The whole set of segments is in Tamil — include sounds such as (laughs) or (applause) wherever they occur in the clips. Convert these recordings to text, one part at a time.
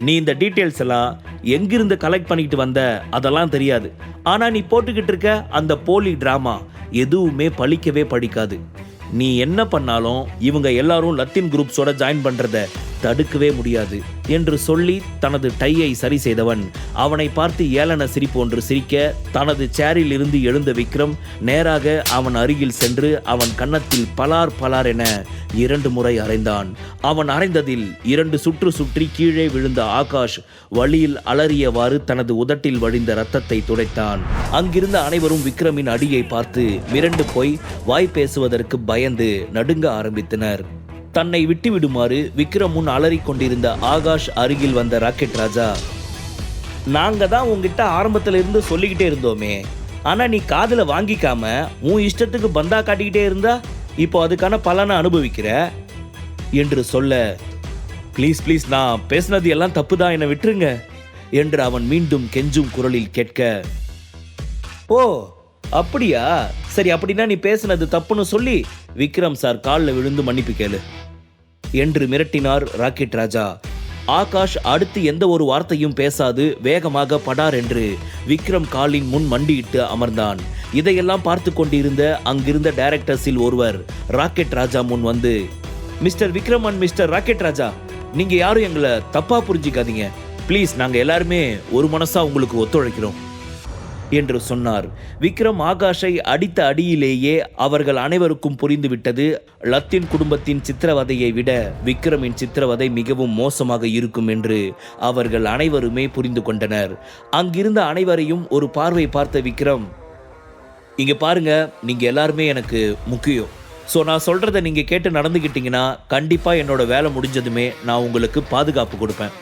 நீ இந்த டீட்டெயில்ஸ் எல்லாம் எங்கிருந்து கலெக்ட் பண்ணிட்டு வந்த அதெல்லாம் தெரியாது. ஆனா நீ போட்டுக்கிட்டு இருக்க அந்த போலி டிராமா எதுவுமே பழிக்கவே படிக்காது நீ என்ன பண்ணாலும் இவங்க எல்லாரும் லத்தீன் குரூப்ஸோட ஜாயின் பண்ணுறத தடுக்கவே முடியாது என்று சொல்லி தனது டையை சரி செய்தவன். அவனை பார்த்து ஏளன சிரிப்பு ஒன்று சிரிக்க தனது சேரில் இருந்து எழுந்த விக்ரம் நேராக அவன் அருகில் சென்று அவன் கன்னத்தில் பலார் பலார் என இரண்டு முறை அறைந்தான். அவன் அறைந்ததில் இரண்டு சுற்று சுற்றி கீழே விழுந்த ஆகாஷ் வழியில் அலறியவாறு தனது உதட்டில் வழிந்த ரத்தத்தை துடைத்தான். அங்கிருந்த அனைவரும் விக்ரமின் அடியை பார்த்து மிரண்டு போய் வாய் பேசுவதற்கு பயந்து நடுங்க ஆரம்பித்தனர். தன்னை விட்டு விடுமாறு விக்ரம் முன் அலறிக்கொண்டிருந்த ஆகாஷ் அருகில் வந்த ராக்கெட் ராஜா நாங்க தான் உங்ககிட்ட ஆரம்பத்துல இருந்து சொல்லிக்கிட்டே இருந்தோமே. ஆனா நீ காதுல வாங்கிக்காம உன் இஷ்டத்துக்கு பந்தா காட்டிக்கிட்டே இருந்தா இப்போ அதுக்கான பலனை அனுபவிக்கிற? என்று சொல்ல ப்ளீஸ் ப்ளீஸ் நான் பேசுனது எல்லாம் தப்பு தான் என்னை விட்டுருங்க என்று அவன் மீண்டும் கெஞ்சும் குரலில் கேட்க ஓ அப்படியா? சரி அப்படின்னா நீ பேசுனது தப்புன்னு சொல்லி விக்ரம் சார் காலில் விழுந்து மன்னிப்பு கேளு. என்று மிரட்டினார் ராக்கெட் ராஜா. ஆகாஷ் அடுத்து எந்த ஒரு வார்த்தையும் பேசாது வேகமாக படார் என்று விக்ரம் காலின் முன் மண்டியிட்டு அமர்ந்தான். இதையெல்லாம் பார்த்து கொண்டிருந்த அங்கிருந்த டைரக்டர்ஸில் ஒருவர் ராக்கெட் ராஜா முன் வந்து mister Vikram and mister rocket Raja நீங்க யாரும் எங்களை தப்பா புரிஞ்சிக்காதீங்க. ப்ளீஸ் நாங்கள் எல்லாருமே ஒரு மனசா உங்களுக்கு ஒத்துழைக்கிறோம். என்று சொன்னார். விக்ரம் ஆகாஷை அடித்த அடியிலேயே அவர்கள் அனைவருக்கும் புரிந்துவிட்டது. லத்தின் குடும்பத்தின் சித்திரவதையை விட விக்ரமின் சித்திரவதை மிகவும் மோசமாக இருக்கும் என்று அவர்கள் அனைவருமே புரிந்து கொண்டனர். அங்கிருந்த அனைவரையும் ஒரு பார்வை பார்த்த விக்ரம் இங்க பாருங்க நீங்க எல்லாருமே எனக்கு முக்கியம். ஸோ நான் சொல்கிறத நீங்கள் கேட்டு நடந்துக்கிட்டீங்கன்னா கண்டிப்பாக என்னோட வேலை முடிஞ்சதுமே நான் உங்களுக்கு பாதுகாப்பு கொடுப்பேன்.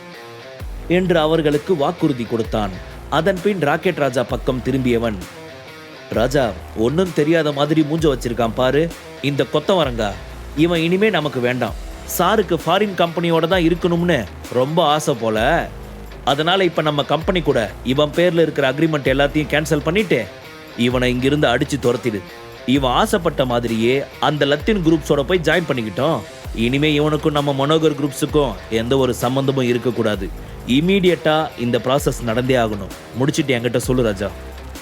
என்று அவர்களுக்கு வாக்குறுதி கொடுத்தான். அதன்பின் ராக்கெட் ராஜா பக்கம் திரும்பியவன். ராஜா ஒன்றும் தெரியாத மாதிரி மூஞ்ச வச்சிருக்கான் பாரு. இந்த கொத்தவரங்கா இவன் இனிமே நமக்கு வேண்டாம். சாருக்கு ஃபாரின் கம்பெனியோட தான் இருக்கணும்னு ரொம்ப ஆசை போல. அதனால இப்ப நம்ம கம்பெனி கூட இவன் பேர்ல இருக்கிற அக்ரிமெண்ட் எல்லாத்தையும் கேன்சல் பண்ணிட்டு இவனை இங்கிருந்து அடிச்சு துரத்திடு. இவன் ஆசைப்பட்ட மாதிரியே அந்த லத்தின் குரூப்ஸோட போய் ஜாயின் பண்ணிக்கிட்டோம். இனிமே இவனுக்கும் நம்ம மனோகர் குரூப்ஸுக்கும் எந்த ஒரு சம்மந்தமும் இருக்கக்கூடாது. இமீடியட்டாக இந்த ப்ராசஸ் நடந்தே ஆகணும். முடிச்சுட்டு என்கிட்ட சொல்லு ராஜா.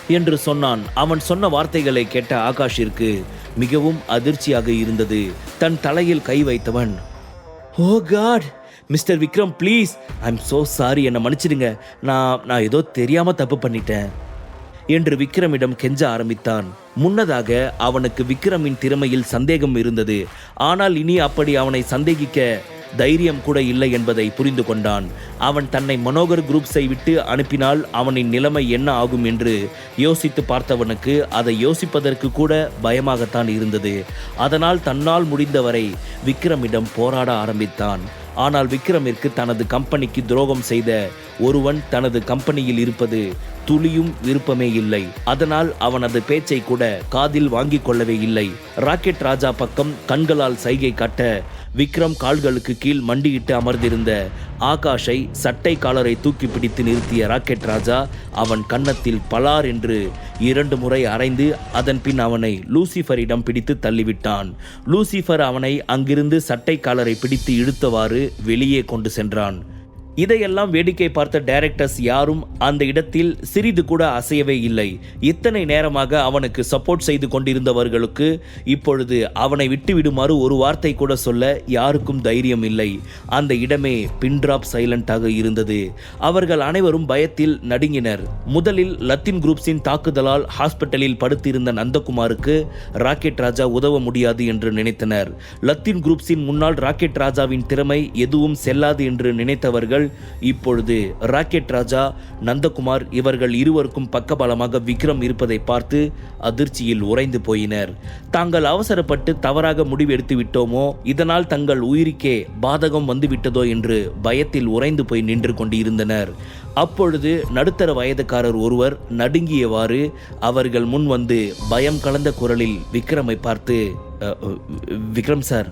என்று சொன்னான். அவன் சொன்ன வார்த்தைகளை கேட்ட ஆகாஷிற்கு மிகவும் அதிர்ச்சியாக இருந்தது. தன் தலையில் கை வைத்தவன் ஓ God! Mister Vikram please! I'm so sorry என்னை மன்னிச்சிடுங்க. நான் நான் ஏதோ தெரியாமல் தப்பு பண்ணிட்டேன். என்று விக்ரமிடம் கெஞ்ச ஆரம்பித்தான். முன்னதாக அவனுக்கு விக்ரமின் திறமையில் சந்தேகம் இருந்தது. ஆனால் இனி அப்படி அவனை சந்தேகிக்க தைரியம் கூட இல்லை என்பதை புரிந்து கொண்டான். அவன் தன்னை மனோகர் குரூப்ஸை விட்டு அனுப்பினால் அவனின் நிலைமை என்ன ஆகும் என்று யோசித்து பார்த்தவனுக்கு அதை யோசிப்பதற்கு கூட பயமாகத்தான் இருந்தது. அதனால் தன்னால் முடிந்தவரை விக்ரமிடம் போராட ஆரம்பித்தான். ஆனால் விக்ரமிற்கு தனது கம்பெனிக்கு துரோகம் செய்த ஒருவன் தனது கம்பெனியில் இருப்பது துளியும் விருப்பமே இல்லை. அதனால் அவனது பேச்சை கூட காதில் வாங்கிக் கொள்ளவே இல்லை. ராக்கெட் ராஜா பக்கம் கண்களால் சைகை காட்ட விக்ரம் கால்களுக்கு கீழ் மண்டியிட்டு அமர்ந்திருந்த ஆகாஷை சட்டை காலரை தூக்கி பிடித்து நிறுத்திய ராக்கெட் ராஜா அவன் கன்னத்தில் பலார் என்று இரண்டு முறை அரைந்து அதன் பின் அவனை லூசிஃபரிடம் பிடித்து தள்ளிவிட்டான். லூசிஃபர் அவனை அங்கிருந்து சட்டை காலரை பிடித்து இழுத்தவாறு வெளியே கொண்டு சென்றான். இதையெல்லாம் வேடிக்கை பார்த்த டைரக்டர்ஸ் யாரும் அந்த இடத்தில் சிறிது கூட அசையவே இல்லை. இத்தனை நேரமாக அவனுக்கு சப்போர்ட் செய்து கொண்டிருந்தவர்களுக்கு இப்பொழுது அவனை விட்டுவிடுமாறு ஒரு வார்த்தை கூட சொல்ல யாருக்கும் தைரியம் இல்லை. அந்த இடமே பின்ட்ராப் சைலண்டாக இருந்தது. அவர்கள் அனைவரும் பயத்தில் நடுங்கினர். முதலில் லத்தின் குரூப்ஸின் தாக்குதலால் ஹாஸ்பிட்டலில் படுத்திருந்த நந்தகுமாருக்கு ராக்கெட் ராஜா உதவ முடியாது என்று நினைத்தனர். லத்தின் குரூப்ஸின் முன்னாள் ராக்கெட் ராஜாவின் திறமை எதுவும் செல்லாது என்று நினைத்தவர்கள் இப்பொழுது ராக்கெட் ராஜா நந்தகுமார் இவர்கள் இருவருக்கும் பக்கபலமாக விக்ரம் இருப்பதை பார்த்து அதிர்ச்சியில் உறைந்து போயினர். தாங்கள் அவசரப்பட்டு தவறாக முடிவெடுத்து விட்டோமோ இதனால் தங்கள் உயிருக்கே பாதகம் வந்துவிட்டதோ என்று பயத்தில் உறைந்து போய் நின்று கொண்டிருந்தனர். அப்பொழுது நடுத்தர வயதுக்காரர் ஒருவர் நடுங்கியவாறு அவர்கள் முன் வந்து பயம் கலந்த குரலில் விக்ரமை பார்த்து விக்ரம் சார்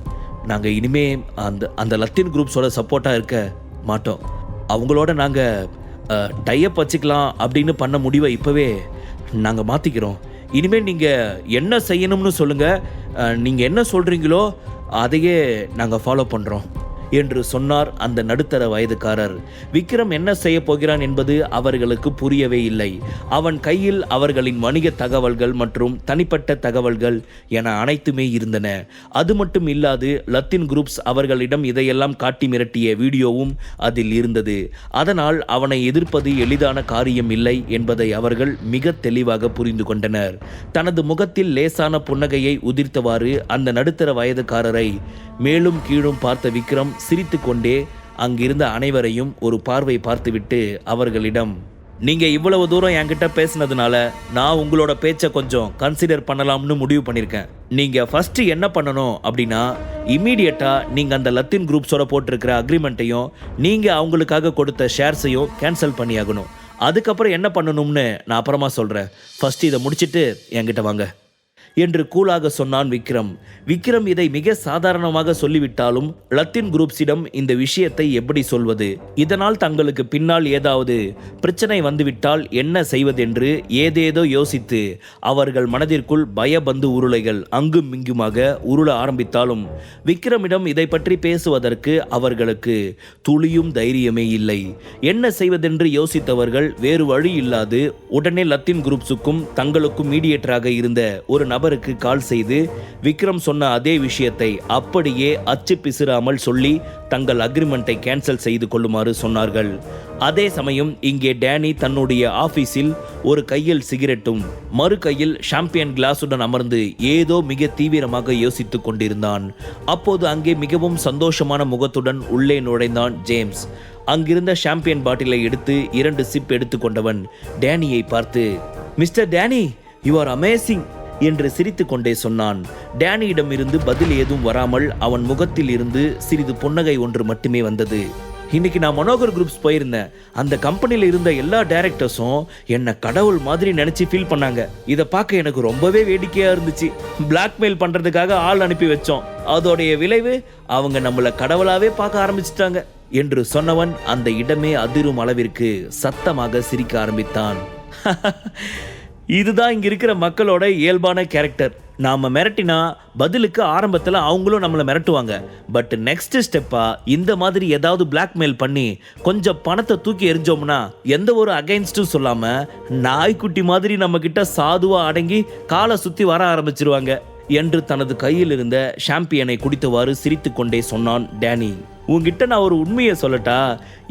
நாங்கள் இனிமே அந்த அந்த லத்தின் குரூப்ஸோட சப்போர்ட்டாக இருக்க மாட்டோம். அவங்களோட நாங்கள் டையப் வச்சுக்கலாம் அப்படின்னு பண்ண முடிவை இப்போவே நாங்கள் மாற்றிக்கிறோம் இனிமேல் நீங்கள் என்ன செய்யணும்னு சொல்லுங்கள் நீங்கள் என்ன சொல்கிறீங்களோ அதையே நாங்கள் ஃபாலோ பண்ணுறோம் என்று சொன்னார் அந்த நடுத்தர வயதுக்காரர். விக்ரம் என்ன செய்ய போகிறான் என்பது அவர்களுக்கு புரியவே இல்லை. அவன் கையில் அவர்களின் வணிக தகவல்கள் மற்றும் தனிப்பட்ட தகவல்கள் என அனைத்துமே இருந்தன. அது மட்டும் இல்லாது லத்தின் குரூப்ஸ் அவர்களிடம் இதையெல்லாம் காட்டி மிரட்டிய வீடியோவும் அதில் இருந்தது. அதனால் அவனை எதிர்ப்பது எளிதான காரியம் இல்லை என்பதை அவர்கள் மிக தெளிவாக புரிந்து கொண்டனர். தனது முகத்தில் லேசான புன்னகையை உதிர்த்தவாறு அந்த நடுத்தர வயதுக்காரரை மேலும் கீழும் பார்த்த விக்ரம் சிரித்துக்கொண்டே அங்கிருந்த அனைவரையும் ஒரு பார்வை பார்த்துவிட்டு அவர்களிடம் நீங்க இவ்வளவு தூரம் என்கிட்ட பேசினதுனால நான் உங்களோட பேச்சை கொஞ்சம் கன்சிடர் பண்ணலாம்னு முடிவு பண்ணியிருக்கேன் நீங்க ஃபர்ஸ்ட் என்ன பண்ணணும் அப்படின்னா இம்மீடியட்டா நீங்க அந்த லத்தின் குரூப்ஸோட போட்டிருக்கிற அக்ரிமெண்ட்டையும் நீங்க அவங்களுக்காக கொடுத்த ஷேர்ஸையும் கேன்சல் பண்ணியாகணும். அதுக்கப்புறம் என்ன பண்ணணும்னு நான் அப்புறமா சொல்றேன். ஃபர்ஸ்ட் இதை முடிச்சிட்டு என்கிட்ட வாங்க. என்று கூலாக சொன்னான் விக்ரம். விக்ரம் இதை மிக சாதாரணமாக சொல்லிவிட்டாலும் லத்தின் குரூப்ஸிடம் இந்த விஷயத்தை எப்படி சொல்வது? இதனால் தங்களுக்கு பின்னால் ஏதாவது பிரச்சனை வந்துவிட்டால் என்ன செய்வதென்று ஏதேதோ யோசித்து அவர்கள் மனதிற்குள் பயபந்து உருளைகள் அங்கும் இங்குமாக உருள ஆரம்பித்தாலும் விக்ரமிடம் இதை பற்றி பேசுவதற்கு அவர்களுக்கு துளியும் தைரியமே இல்லை. என்ன செய்வதென்று யோசித்தவர்கள் வேறு வழி இல்லாது உடனே லத்தின் குரூப்ஸுக்கும் தங்களுக்கும் மீடியேட்டராக இருந்த ஒரு நபருக்கு கால் செய்து விக்ரம் சொன்ன அதே விஷயத்தை அப்படியே அச்சு பிசிறாமல் சொல்லி தங்கள் அக்ரிமெண்ட்டை கேன்சல் செய்து கொள்ளுமாறு சொன்னார்கள். அதே சமயம் இங்கே டேனி தன்னுடைய ஆபீஸில் ஒரு கையில் சிகரெட்டும் மறு கையில் ஷாம்பியன் கிளாஸுடன் அமர்ந்து ஏதோ மிக தீவிரமாக யோசித்துக் கொண்டிருந்தான். அப்போது அங்கே மிகவும் சந்தோஷமான முகத்துடன் உள்ளே நுழைந்தான் ஜேம்ஸ். அங்கிருந்த ஷாம்பியன் பாட்டிலை எடுத்து இரண்டு சிப் எடுத்துக்கொண்டவன் டேனியை பார்த்து mister Danny you are amazing என்று சிரித்துக்கொண்டே சொன்னான். டேனியிடமிருந்து பதில் ஏதும் வராமல் அவன் முகத்தில் இருந்து சிறிது புன்னகை ஒன்று மட்டுமே வந்தது. இன்னைக்கு நான் மனோகர் குரூப்ஸ் போயிருந்தேன். அந்த கம்பெனியில் இருந்த எல்லா டைரக்டர்ஸும் என்னை கடவுள் மாதிரி நினைச்சு ஃபீல் பண்ணாங்க. இதை பார்க்க எனக்கு ரொம்பவே வேடிக்கையா இருந்துச்சு. பிளாக்மெயில் பண்றதுக்காக ஆள் அனுப்பி வச்சோம். அதோடைய விளைவு அவங்க நம்மளை கடவுளாவே பார்க்க ஆரம்பிச்சிட்டாங்க. என்று சொன்னவன் அந்த இடமே அதிரும் அளவிற்கு சத்தமாக சிரிக்க ஆரம்பித்தான். (laughs) இதுதான் இங்கே இருக்கிற மக்களோட இயல்பான கேரக்டர் நாம் மிரட்டினா பதிலுக்கு ஆரம்பத்தில் அவங்களும் நம்மளை மிரட்டுவாங்க. பட் நெக்ஸ்ட் ஸ்டெப்பாக இந்த மாதிரி ஏதாவது பிளாக்மெயில் பண்ணி கொஞ்சம் பணத்தை தூக்கி எரிஞ்சோம்னா எந்த ஒரு அகைன்ஸ்டும் சொல்லாமல் நாய்க்குட்டி மாதிரி நம்மக்கிட்ட சாதுவாக அடங்கி காலை சுற்றி வர ஆரம்பிச்சிருவாங்க. என்று தனது கையில் இருந்த ஷாம்பியனை குடித்தவாறு சிரித்துக்கொண்டே சொன்னான் டேனி உங்ககிட்ட நான் ஒரு உண்மையை சொல்லட்டா?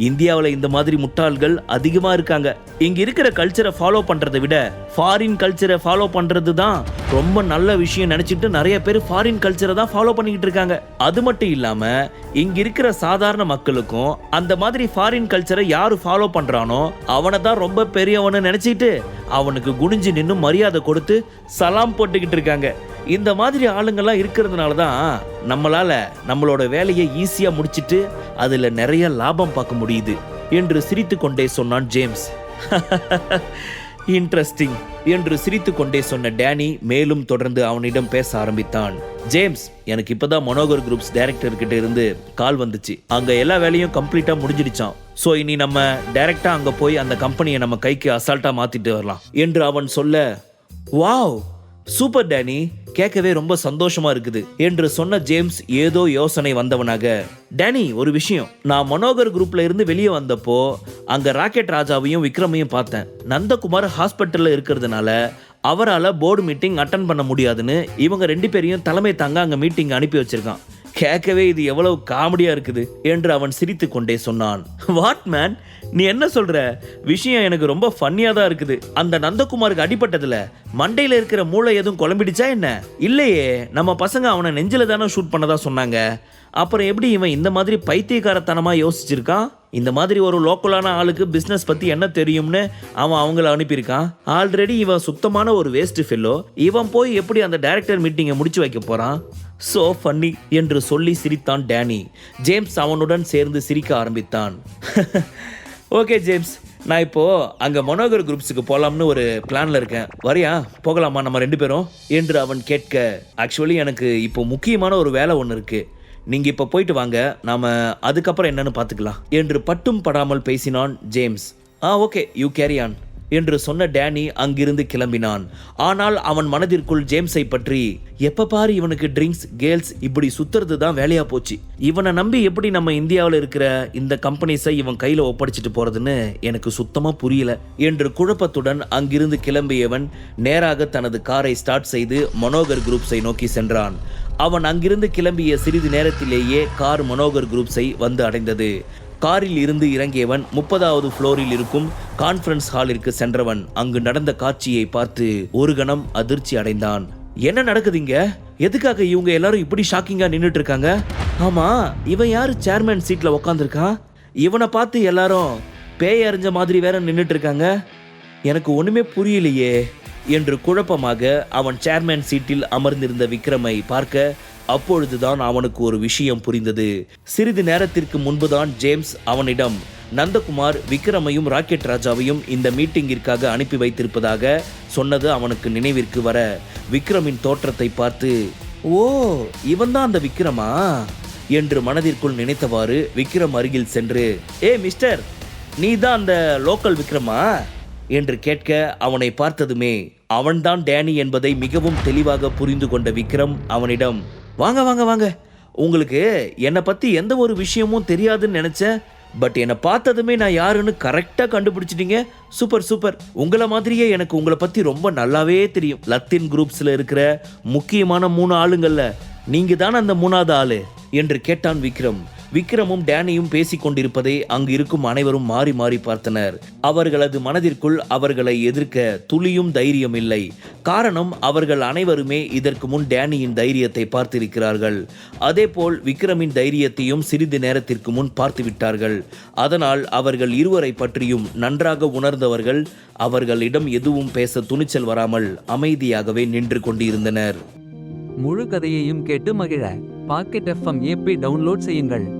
இந்தியாவில் இந்த மாதிரி முட்டாள்கள் அதிகமாக இருக்காங்க. இங்கே இருக்கிற கல்ச்சரை ஃபாலோ பண்ணுறதை விட ஃபாரின் கல்ச்சரை ஃபாலோ பண்ணுறது தான் ரொம்ப நல்ல விஷயம் நினச்சிட்டு நிறைய பேர் ஃபாரின் கல்ச்சரை தான் ஃபாலோ பண்ணிக்கிட்டு இருக்காங்க. அது மட்டும் இல்லாமல் இங்கே இருக்கிற சாதாரண மக்களுக்கும் அந்த மாதிரி ஃபாரின் கல்ச்சரை யார் ஃபாலோ பண்ணுறானோ அவனை தான் ரொம்ப பெரியவனு நினச்சிட்டு அவனுக்கு குனிஞ்சு நின்று மரியாதை கொடுத்து சலாம் போட்டுக்கிட்டு இருக்காங்க. இந்த மாதிரி ஆளுங்கள்லாம் இருக்கிறதுனால தான் நம்மளால நம்மளோட வேலையை ஈஸியாக முடிச்சிட்டு அதில் நிறைய லாபம் பார்க்க முடியுது என்று சிரித்துக்கொண்டே சொன்னான் ஜேம்ஸ். (laughs) இன்ட்ரெஸ்டிங் என்று சிரித்துக்கொண்டே சொன்ன டேனி மேலும் தொடர்ந்து அவனிடம் பேச ஆரம்பித்தான். ஜேம்ஸ் எனக்கு இப்போதான் மனோகர் குரூப்ஸ் டைரக்டர் கிட்ட இருந்து கால் வந்துச்சு. அங்க எல்லா வேலையும் கம்ப்ளீட்டா முடிஞ்சிடுச்சான் ஸோ இனி நம்ம டைரக்டா அங்க போய் அந்த கம்பெனியை நம்ம கைக்கு அசால்ட்டா மாத்திட்டு வரலாம். என்று அவன் சொல்ல வாவ்! சூப்பர் டேனி கேட்கவே ரொம்ப சந்தோஷமா இருக்குது என்று சொன்ன ஜேம்ஸ் ஏதோ யோசனை வந்தவனாக. டேனி ஒரு விஷயம். நான் மனோகர் குரூப்ல இருந்து வெளியே வந்தப்போ அங்க ராக்கெட் ராஜாவையும் விக்ரமையும் பார்த்தேன். நந்தகுமார் ஹாஸ்பிட்டல்ல இருக்கிறதுனால அவரால் போர்டு மீட்டிங் அட்டன் பண்ண முடியாதுன்னு இவங்க ரெண்டு பேரையும் தலைமை தாங்க அங்கே மீட்டிங் அனுப்பி வச்சிருக்கான். கேட்கவே இது எவ்வளவு காமெடியா இருக்குது என்று அவன் சிரித்து கொண்டே சொன்னான். What man? நீ என்ன சொல்ற? விஷயம் எனக்கு ரொம்ப ஃபன்னியா தான் இருக்குது. அந்த நந்தகுமாருக்கு அடிபட்டதுல மண்டையில இருக்கிற மூளை எதுவும் குழம்பிடுச்சா என்ன? இல்லையே நம்ம பசங்க அவனை நெஞ்சில தானே ஷூட் பண்ணதா சொன்னாங்க. அப்புறம் எப்படி இவன் இந்த மாதிரி பைத்தியக்காரத்தனமா யோசிச்சிருக்கான்? இந்த மாதிரி ஒரு லோக்கலான ஆளுக்கு பிஸ்னஸ் பத்தி என்ன தெரியும்னு அவன் அவங்கள அனுப்பியிருக்கான். ஆல்ரெடி இவன் சுத்தமான ஒரு வேஸ்ட் ஃபெல்லோ இவன் போய் எப்படி அந்த டைரக்டர் மீட்டிங்கை முடிச்சு வைக்க போறான்? சோ ஃபன்னி என்று சொல்லி சிரித்தான் டேனி. ஜேம்ஸ் அவனுடன் சேர்ந்து சிரிக்க ஆரம்பித்தான். (laughs) Okay James. நான் இப்போது அங்கே மனோகர் குரூப்ஸுக்கு போகலாம்னு ஒரு பிளானில் இருக்கேன். வரியா? போகலாமா நம்ம ரெண்டு பேரும்? என்று அவன் கேட்க ஆக்சுவலி எனக்கு இப்போ முக்கியமான ஒரு வேலை ஒன்று இருக்குது நீங்கள் இப்போ போயிட்டு வாங்க. நாம் அதுக்கப்புறம் என்னன்னு பார்த்துக்கலாம். என்று பட்டும் படாமல் பேசினான் James. Ah okay you carry on என்று சொன்ன டேனி அங்கிருந்து கிளம்பினான். ஆனால் அவன் மனதிற்குள் ஜேம்ஸை பற்றி எப்ப பாரு இவனுக்கு ட்ரிங்க்ஸ் கேர்ள்ஸ் இப்படி சுத்துறது தான் வேலையா போச்சு. இவனை நம்பி எப்படி நம்ம இந்தியாவில் இருக்கிற இந்த கம்பெனிஸை இவன் கையில ஒப்படைச்சிட்டு போறதுன்னு எனக்கு சுத்தமா புரியல என்று குழப்பத்துடன் அங்கிருந்து கிளம்பியவன் நேராக தனது காரை ஸ்டார்ட் செய்து மனோகர் குரூப்ஸை நோக்கி சென்றான். அவன் அங்கிருந்து கிளம்பிய சிறிது நேரத்திலேயே கார் மனோகர் குரூப்ஸை வந்து அடைந்தது. காரில் இருந்து இறங்கியவன் முப்பதாவது ஃப்ளோரில் இருக்கும் கான்ஃபரன்ஸ் ஹாலிற்கு சென்றவன் அங்கு நடந்த காட்சியை பார்த்து ஒரு கணம் அதிர்ச்சி அடைந்தான். என்ன நடக்குதுங்க எதுக்காக இவங்க எல்லாரும் இப்படி ஷாக்கிங்கா நின்றுட்டு இருக்காங்க ஆமா இவன் யாரு? சேர்மேன் சீட்ல உக்காந்துருக்கான் இவனை பார்த்து எல்லாரும் பேய் அறிஞ்ச மாதிரி வேற நின்றுட்டு இருக்காங்க எனக்கு ஒண்ணுமே புரியலையே என்று குழப்பமாக அவன் சேர்மேன் சீட்டில் அமர்ந்திருந்த விக்ரமை பார்க்க அப்பொழுதுதான் அவனுக்கு ஒரு விஷயம் புரிந்தது. சிறிது நேரத்திற்கு முன்புதான் ஜேம்ஸ் அவனிடம் நந்தகுமார் விக்ரமையும் ராக்கெட் ராஜாவையும் இந்த மீட்டிங்கிற்காக அனுப்பி வைத்திருப்பதாக சொன்னது அவனுக்கு நினைவிற்கு வர விக்ரமின் தோற்றத்தை பார்த்து ஓ இவன்தான் அந்த விக்ரமா என்று மனதிற்குள் நினைத்தவாறு விக்ரம் அருகில் சென்று ஏ மிஸ்டர் நீ தான் அந்த லோக்கல் விக்ரமா என்று கேட்க அவனை பார்த்ததுமே அவன்தான் டேனி என்பதை மிகவும் தெளிவாக புரிந்து கொண்ட விக்ரம் அவனிடம் வாங்க வாங்க வாங்க. உங்களுக்கு என்னை பற்றி எந்த ஒரு விஷயமும் தெரியாதுன்னு நினச்சேன். பட் என்னை பார்த்ததுமே நான் யாருன்னு கரெக்டாக கண்டுபிடிச்சிட்டீங்க. Super super. உங்களை மாதிரியே எனக்கு உங்களை பற்றி ரொம்ப நல்லாவே தெரியும். லத்தின் குரூப்ஸில் இருக்கிற முக்கியமான மூணு ஆளுங்களில் நீங்கள் தான் அந்த மூணாவது ஆளு என்று கேட்டான் விக்ரம். விக்ரமும் டேனியும் பேசிக் கொண்டிருப்பதை அங்கு இருக்கும் அனைவரும் மாறி மாறி பார்த்தனர். அவர்களது மனதிற்குள் அவர்களை எதிர்க்க துளியும் தைரியம் இல்லை. காரணம் அவர்கள் அனைவருமே இதற்கு முன் டேனியின் தைரியத்தை பார்த்திருக்கிறார்கள். அதேபோல் விக்ரமின் தைரியத்தையும் சிறிது நேரத்திற்கு முன் பார்த்துவிட்டார்கள். அதனால் அவர்கள் இருவரை பற்றியும் நன்றாக உணர்ந்தவர்கள் அவர்களிடம் எதுவும் பேச துணிச்சல் வராமல் அமைதியாகவே நின்று கொண்டிருந்தனர். முழு கதையையும் கேட்டு மகிழ. பாக்கெட் எஃப்எம் ஏபி டவுன்லோட் செய்யுங்கள்.